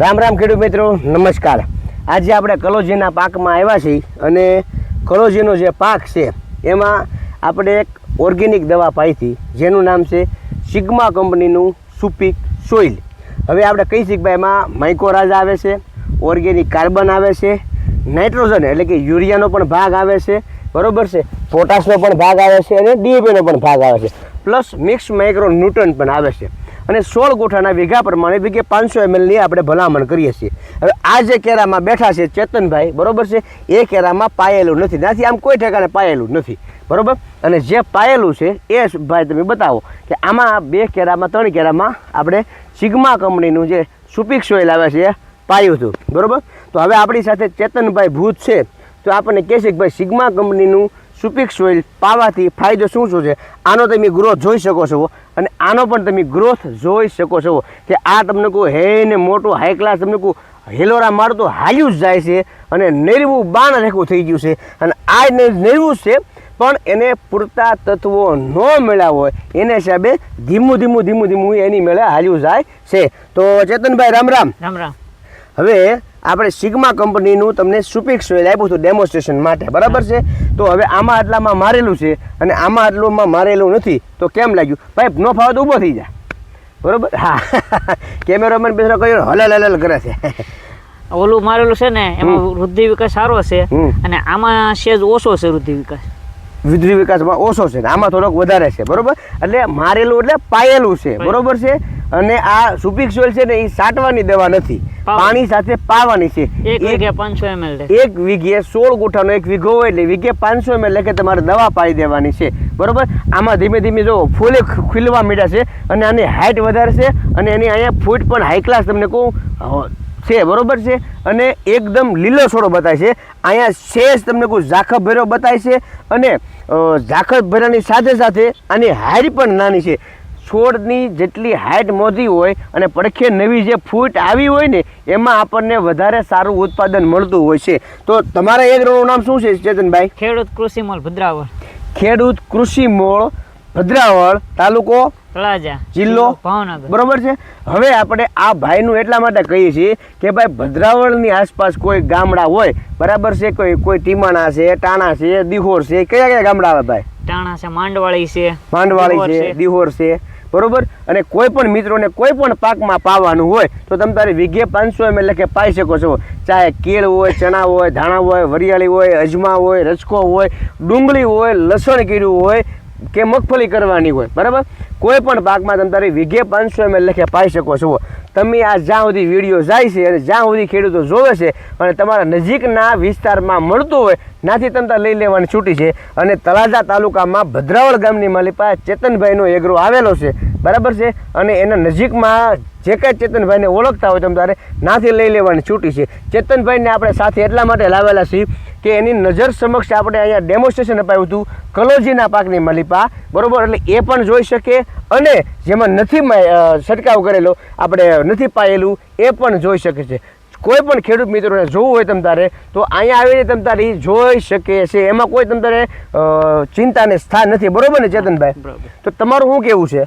રામ રામ ખેડૂત મિત્રો, નમસ્કાર. આજે આપણે કલોજીના પાકમાં આવ્યા છીએ અને કલોજીનો જે પાક છે, એમાં આપણે એક ઓર્ગેનિક દવા પાઈ હતી, જેનું નામ છે સિગ્મા કંપનીનું સુપીક સોઇલ. હવે આપણે કહી શકીએ એમાં માઇકોરાજ આવે છે, ઓર્ગેનિક કાર્બન આવે છે, નાઇટ્રોજન એટલે કે યુરિયાનો પણ ભાગ આવે છે, બરોબર છે? પોટાશનો પણ ભાગ આવે છે અને ડીએપીનો પણ ભાગ આવે છે. પ્લસ મિક્સ માઇક્રો ન્યુટ્રન પણ આવે છે. અને સોળ ગોઠાના વીઘા પ્રમાણે વીઘે પાંચસો એમએલની આપણે ભલામણ કરીએ છીએ. હવે આ જે કેરામાં બેઠા છે ચેતનભાઈ, બરોબર છે? એ કેરામાં પાયેલું નથી. ત્યાંથી આમ કોઈ ઠેકાણે પાયેલું નથી. બરાબર? અને જે પાયેલું છે, એ ભાઈ તમે બતાવો કે આમાં બે કેરામાં, ત્રણ કેરામાં આપણે સિગ્મા કંપનીનું જે સુપિક સોઇલ આવે છે, એ પાયું હતું. બરાબર? તો હવે આપણી સાથે ચેતનભાઈ ભૂત છે. તો આપણને કહેશે કે ભાઈ સિગ્મા કંપનીનું સુપિક સોઇલ પાવાથી ફાયદો શું શું છે? આનો તમે ગ્રોથ જોઈ શકો છો. અને આનો પણ તમે ગ્રોથ જોઈ શકો છો કે આ તમને કહું હે ને મોટું હાઈ ક્લાસ તમને કહું હેલોરા મારતું હાલ્યું જ જાય છે અને નેરવું બાણ રેખું થઈ ગયું છે. અને આ નેરવું જ છે પણ એને પૂરતા તત્વો ન મળ્યા હોય. એને હિસાબે ધીમું ધીમું ધીમું ધીમું એની મેળે હાલ્યું જાય છે. તો ચેતનભાઈ રામ રામ. રામ રામ. હવે આપણે સિગ્મા કંપનીનું તમને સુપિક સોઇલ આપ્યું હતું ડેમોન્સ્ટ્રેશન માટે બરાબર છે? તો હવે આમાં આટલામાં મારેલું છે અને આમાં આટલુંમાં મારેલું નથી. તો કેમ લાગ્યું? ભાઈ નો ફાવે તો ઊભો થઈ જાય. બરોબર? હા. કેમેરામેન બેસરો કહ્યું હલલ હલલ કરે છે. ઓલું મારેલું છે ને એમાં વૃદ્ધિ વિકાસ સારો છે અને આમાં સેજ ઓછો છે વૃદ્ધિ વિકાસ. વૃદ્ધિ વિકાસમાં ઓછો છે આમાં થોડોક વધારે છે બરોબર? એટલે મારેલું એટલે પાયેલું છે બરોબર છે? અને આ સુપિક સોઇલ છે ને એ સાટવાની દવા નથી. પાણી સાથે પાવાની છે. એક વીઘે પાંચસો એમએલ એક વીઘે સોળ ગુઠાનો એક વીઘો હોય એટલે વીઘે પાંચસો એમએલ લેખે તમારે દવા પાઈ દેવાની છે. બરોબર? આમાં ધીમે ધીમે જો ફૂલે ખીલવા માંડ્યા છે અને આની હાઇટ વધારે છે અને એની અહીંયા ફૂટ પણ હાઈ ક્લાસ તમને કહું છે બરોબર છે? અને એકદમ લીલો છોડો બતાય છે. અહીંયા શેષ તમને કહું ઝાખર ભર્યો બતાય છે અને ઝાખર ભર્યાની સાથે સાથે આની હાઇટ પણ નાની છે. છોડની જેટલી હાઈટ મોજી હોય અને પડખે નવી જે ફૂટ આવી હોય ને એમાં આપણને વધારે સારું ઉત્પાદન મળતું હોય છે. તો તમારા એગ્રોનું નામ શું છે ચેતનભાઈ? ખેડૂત કૃષિ મોલ ભદ્રાવળ. ખેડૂત કૃષિ મોળ ભદ્રાવળ તાલુકો? તળાજા. જિલ્લો? ભાવનગર. બરોબર છે? હવે આપણે આ ભાઈનું એટલા માટે કહીએ છીએ કે ભાઈ ભદ્રાવળની આસપાસ કોઈ ગામડા હોય બરાબર છે કોઈ કોઈ ટીમાણા છે ટાણા છે દિહોર છે કયા કયા ગામડા આવે ભાઈ? ટાણા છે માંડવાળી છે માંડવાળી છે. દિહોર છે. બરોબર? અને કોઈ પણ મિત્રોને કોઈ પણ પાકમાં પાવાનું હોય, તો તમે તારી વીઘે પાંચસો એમ લખે પાઈ શકો છો. ચાહે કેળ હોય, ચણા હોય, ધાણા હોય, વરિયાળી હોય, અજમા હોય રચકો હોય, ડુંગળી હોય, લસણ કીડું હોય કે મગફળી કરવાની હોય, બરાબર? કોઈ પણ પાકમાં તમે તારે વીઘે પાંચસો એમ લખે પાઈ શકો છો. તમે આ જ્યાં સુધી વીડિયો જાય છે અને જ્યાં સુધી ખેડૂતો જોવે છે અને તમારા નજીકના વિસ્તારમાં મળતું હોય નાથી તમે તાર લઈ લેવાની છૂટી છે. અને તળાજા તાલુકામાં ભદ્રાવળ ગામની માલી પાસે ચેતનભાઈનો એગ્રો આવેલો છે, બરાબર છે? અને એના નજીકમાં જે કાંઈ ચેતનભાઈને ઓળખતા હોય, તમે તારે નાથી લઈ લેવાની છૂટી છે. ચેતનભાઈને આપણે સાથે એટલા માટે લાવેલા છીએ કે એની નજર સમક્ષ આપણે અહીંયા ડેમોન્સ્ટ્રેશન અપાયું હતું કલોજીના પાકની માલિપા. બરોબર? એટલે એ પણ જોઈ શકે અને જેમાં નથી છંટકાવ કરેલો આપણે નથી પાયેલું એ પણ જોઈ શકે છે. કોઈ પણ ખેડૂત મિત્રોને જોવું હોય તમ તારે તો અહીંયા આવીને તમ તારે ઈ જોઈ શકે છે. એમાં કોઈ તમ તારે ચિંતાને સ્થાન નથી. બરોબર ને ચેતનભાઈ? તો તમારું શું કેવું છે?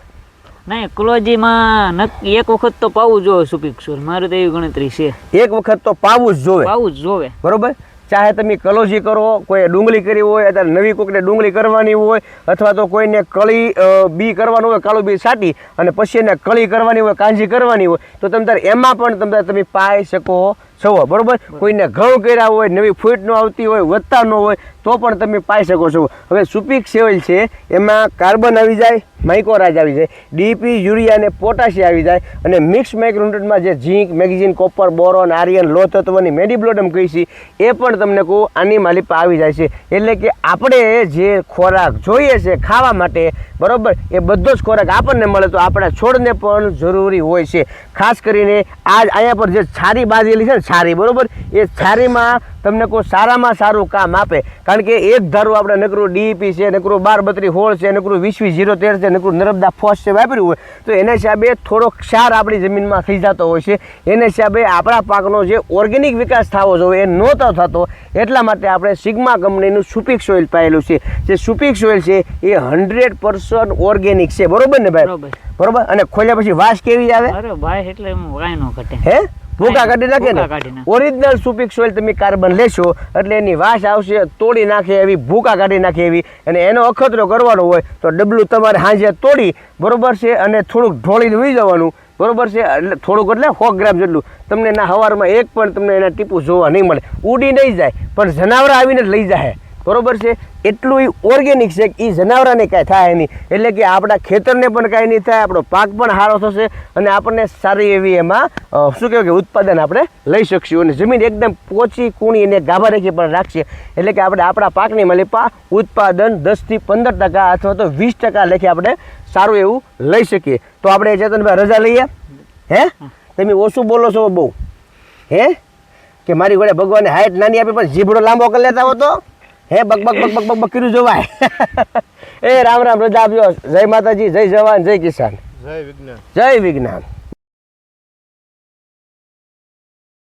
નહીં કુલોજીમાં એક વખત તો પાવું જોવે સુપીક મારે મારું તો એવી ગણતરી છે. એક વખત તો પાવું જ જોવે. પાવું જ જોવે. બરોબર? ચાહે તમે કલોજી કરો કોઈ ડુંગળી કરી હોય અથવા નવી કોકને ડુંગળી કરવાની હોય, અથવા તો કોઈને કળી બી કરવાનું હોય, કાળું બી સાટી, અને પછી એને કળી કરવાની હોય, કાંજી કરવાની હોય, તો તમે તારે એમાં પણ તમે તમે પાઈ શકો છો બરોબર? કોઈને ઘઉં કર્યા હોય નવી ફૂટ ન આવતી હોય વધતા ન હોય તો પણ તમે પાઈ શકો છો. હવે સુપીક સેવલ છે એમાં કાર્બન આવી જાય માઇકોરાજ આવી જાય ડીપી યુરિયા અને પોટાશિયા આવી જાય અને મિક્સ માઇક્રોન્યુટ્રન્ટમાં જે zinc magnesium copper boron iron લો તત્વની મેડિબ્લોડમ કહી છે એ પણ તમને કહું આની માલિપા આવી જાય છે. એટલે કે આપણે જે ખોરાક જોઈએ છે ખાવા માટે બરાબર એ બધો જ ખોરાક આપણને મળે તો આપણા છોડને પણ જરૂરી હોય છે. ખાસ કરીને આજ અહીંયા પર જે છારી બાંધેલી છે ને છારી બરોબર? એ છારીમાં તમને કોઈ સારામાં સારું કામ આપે. કારણ કે એક ધારું આપણે નકરું ડીઈપી છે નકરું બાર બત્રી હોળ છે નકરું વીસવી વીસ જીરો તેર છે નકરું નર્મદા ફોસ છે વાપર્યું હોય તો એના હિસાબે થોડો ક્ષાર આપણી જમીનમાં થઈ જતો હોય છે. એના હિસાબે આપણા પાકનો જે ઓર્ગેનિક વિકાસ થવો જોઈએ એ નહોતો થતો એટલા માટે આપણે સિગ્મા કંપનીનું સુપિક સોઇલ પાયેલું છે. જે સુપિક સોઇલ છે એ હંડ્રેડ પર્સન્ટ ઓર્ગેનિક છે. બરોબર ને ભાઈ? બરોબર. બરોબર? અને ખોલ્યા પછી વાસ કેવી આવે? અરે ભાઈ એટલે એમ કાંઈ ન ઘટે. હે? ભૂકા કાઢી નાખે ને? ઓરિજિનલ સુપિક સોઇલ તમે કાર્બન લેશો એટલે એની વાસ આવશે તોડી નાખે એવી ભૂકા કાઢી નાખે એવી અને એનો અખતરો કરવાનો હોય તો ડબલું તમારે હાંજે તોડી બરોબર છે અને થોડુંક ઢોળીને ઉઈ જવાનું બરોબર છે એટલે થોડુંક એટલે સો ગ્રામ જેટલું. તમને એના હવારમાં એક પણ તમને એના ટીપું જોવા નહીં મળે. ઉડી નહીં જાય પણ જનાવર આવીને લઈ જાય બરોબર છે? એટલું એ ઓર્ગેનિક છે કે એ જનાવરાને કાંઈ થાય નહીં. એટલે કે આપણા ખેતરને પણ કાંઈ નહીં થાય, આપણો પાક પણ સારો થશે અને આપણને સારી એવી એમાં શું કહેવાય કે ઉત્પાદન આપણે લઈ શકશું અને જમીન એકદમ પોચી, કૂણી અને ગાભા રેખી પણ રાખશે. એટલે કે આપણે આપણા પાકની મલિપા ઉત્પાદન દસથી પંદર ટકા અથવા તો વીસ ટકા લેખે આપણે સારું એવું લઈ શકીએ. તો આપણે ચેતનભાઈ રજા લઈએ? હે? તમે ઓછું બોલો છો બહુ. હે? કે મારી ઘોડે ભગવાને હાઈટ નાની આપી પણ જીભડો લાંબો કરી લેતા હોતો હે બક બક બક બક બક બક કર્યું જોવાય એ રામ રામ રજા આપજો. જય માતાજી જય જવાન જય કિસાન. જય વિજ્ઞાન. જય વિજ્ઞાન.